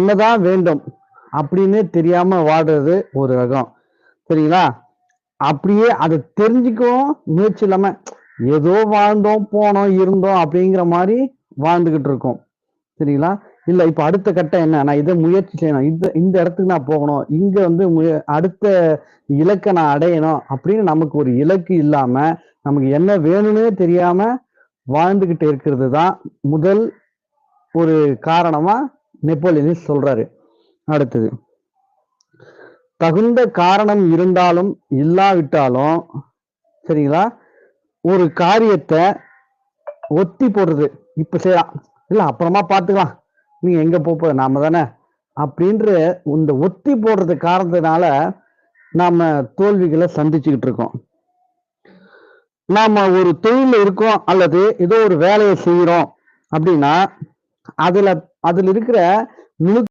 என்னதான் வேண்டும் அப்படின்னு தெரியாம வாடுறது ஒரு ரகம். சரிங்களா? அப்படியே அதை தெரிஞ்சுக்கவும் முயற்சி இல்லாம ஏதோ வாழ்ந்தோம் போனோம் இருந்தோம் அப்படிங்கிற மாதிரி வாழ்ந்துகிட்டு இருக்கோம். சரிங்களா? இல்ல இப்ப அடுத்த கட்டம் என்ன? நான் இதை முயற்சி செய்யணும். இந்த இந்த இடத்துக்கு நான் போகணும். இங்க வந்து முய- அடுத்த இலக்கை நான் அடையணும் அப்படின்னு நமக்கு ஒரு இலக்கு இல்லாம நமக்கு என்ன வேணும்னே தெரியாம வாழ்ந்துகிட்டு இருக்கிறது தான் முதல் ஒரு காரணமா நெப்போலியன் சொல்றாரு. அடுத்தது தகுந்த காரணம் இருந்தாலும் இல்லாவிட்டாலும் சரிங்களா? ஒரு காரியத்தை ஒத்தி போடுறது. இப்ப செய்யலாம். இல்ல அப்புறமா பார்த்துக்கலாம். நீங்க எங்க போக போற? நாம தானே? அப்படின்ற இந்த ஒத்தி போடுறது காரணத்தினால நாம தோல்விகளை சந்திச்சுக்கிட்டு இருக்கோம். நாம ஒரு தொழில இருக்கோம் அல்லது ஏதோ ஒரு வேலையை செய்யறோம் அப்படின்னா அதுல அதுல இருக்கிற நுணு